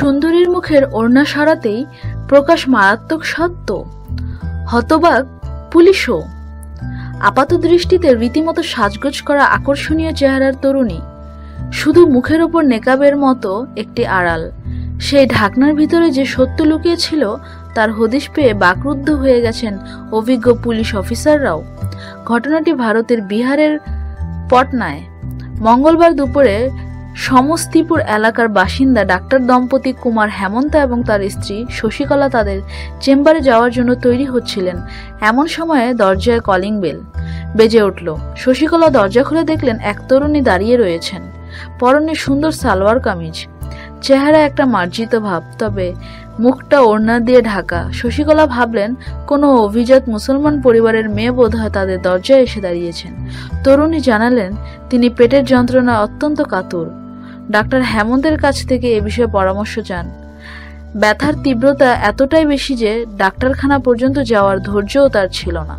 সুন্দরীর মুখের ওড়না সরাতেই প্রকাশ মারাত্মক সত্য। হতবাক পুলিশও। আপাত দৃষ্টিতে রীতিমতো সাজগোজ করা আকর্ষণীয় চেহারার তরুণী। শুধু মুখের ওপর নেকাবের মতো একটি আড়াল। সেই ঢাকনার ভিতরে যে সত্য লুকিয়েছিল, তার হদিশ পেয়ে বাকরুদ্ধ হয়ে গেছেন অভিজ্ঞ পুলিশ অফিসাররাও। ঘটনাটি ভারতের বিহারের পটনায়। মঙ্গলবার দুপুরে সমস্তিপুর এলাকার বাসিন্দা ডাক্তার দম্পতি কুমার হেমন্ত এবং তার স্ত্রী শশীকলা তাদের চেম্বারে যাওয়ার জন্য তৈরি হচ্ছিলেন। এমন সময়ে দরজায় কলিং বেল বেজে উঠল। শশীকলা দরজা খুলে দেখলেন এক তরুণী দাঁড়িয়ে রয়েছেন। পরনে সুন্দর সালোয়ার কামিজ। চেহারা একটা মার্জিত ভাব, তবে মুখটা ওড়না দিয়ে ঢাকা। শশীকলা ভাবলেন, কোনো অভিজাত মুসলমান পরিবারের মেয়ে বোধ হয় তাদের দরজায় এসে দাঁড়িয়েছেন। তরুণী জানালেন, তিনি পেটের যন্ত্রণা অত্যন্ত কাতর। ডাক্তার হেমন্তের কাছ থেকে এ বিষয়ে পরামর্শ চান। ব্যথার তীব্রতা এতটাই বেশি যে ডাক্তারখানা পর্যন্ত যাওয়ার ধৈর্যও তার ছিল না।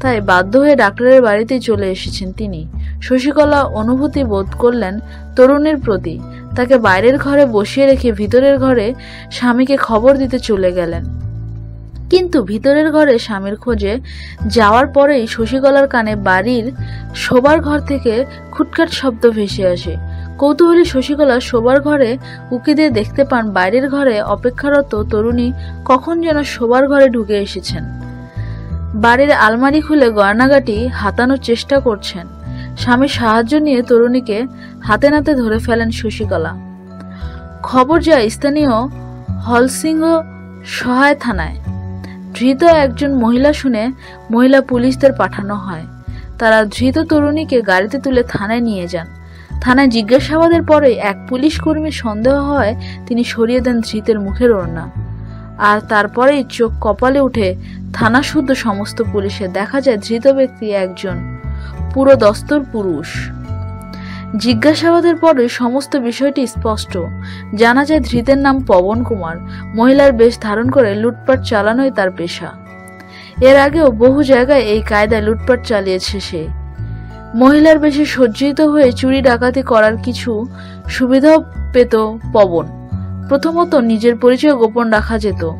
তাই বাধ্য হয়ে ডাক্তারের বাড়িতে চলে এসেছেন তিনি। শশীকলা অনুভূতি বোধ করলেন তরুণের প্রতি। তাকে বাইরের ঘরে বসিয়ে রেখে ভিতরের ঘরে স্বামীকে খবর দিতে চলে গেলেন। কিন্তু ভিতরের ঘরে স্বামীর খোঁজে যাওয়ার পরেই শশীকলার কানে বাড়ির শোবার ঘর থেকে খুটখাট শব্দ ভেসে আসে। কৌতূহলী শশীকলা শোবার ঘরে উকি দিয়ে দেখতে পান বাইরের ঘরে অপেক্ষারত তরুণী কখন যেন শোবার ঘরে ঢুকে এসেছেন। বাড়ির আলমারি খুলে গয়নাগাটি হাতানোর চেষ্টা করছেন। স্বামীর সাহায্য নিয়ে তরুণীকে হাতে নাতে ধরে ফেলেন শশীকলা। খবর যায় স্থানীয় হলসিংহ সহায় থানায়। ধৃত একজন মহিলা শুনে মহিলা পুলিশদের পাঠানো হয়। তারা ধৃত তরুণীকে গাড়িতে তুলে থানায় নিয়ে যান। থানায় জিজ্ঞাসাবাদের পরে এক পুলিশ কর্মীর সন্দেহ হয় তিনি সরিয়ে দেন ধৃতের মুখের ওড়না। আর তারপরেই চোখ কপালে উঠে থানা শুদ্ধ সমস্ত পুলিশে দেখা যায় ধৃত ব্যক্তি একজন পুরো দস্তর পুরুষ। জিজ্ঞাসাবাদের পরে সমস্ত বিষয়টি স্পষ্ট। জানা যায় ধৃতের নাম পবন কুমার। মহিলার বেশ ধারণ করে লুটপাট চালানোই তার পেশা। এর আগেও বহু জায়গায় এই কায়দায় লুটপাট চালিয়েছে সে। মহিলার বেশি সজ্জিত হয়ে চুরি ডাকাতি করার কিছু সুবিধাও পেত পবন। প্রথমত নিজের পরিচয় গোপন রাখা যেত।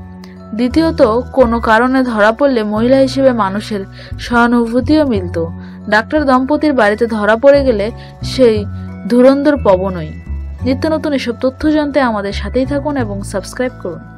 দ্বিতীয়ত, কোনো কারণে ধরা পড়লে মহিলা হিসেবে মানুষের সহানুভূতিও মিলত। ডাক্তার দম্পতির বাড়িতে ধরা পড়ে গেলে সেই ধুরন্ধর পবনই। নিত্য নতুন এসব তথ্য জানতে আমাদের সাথেই থাকুন এবং সাবস্ক্রাইব করুন।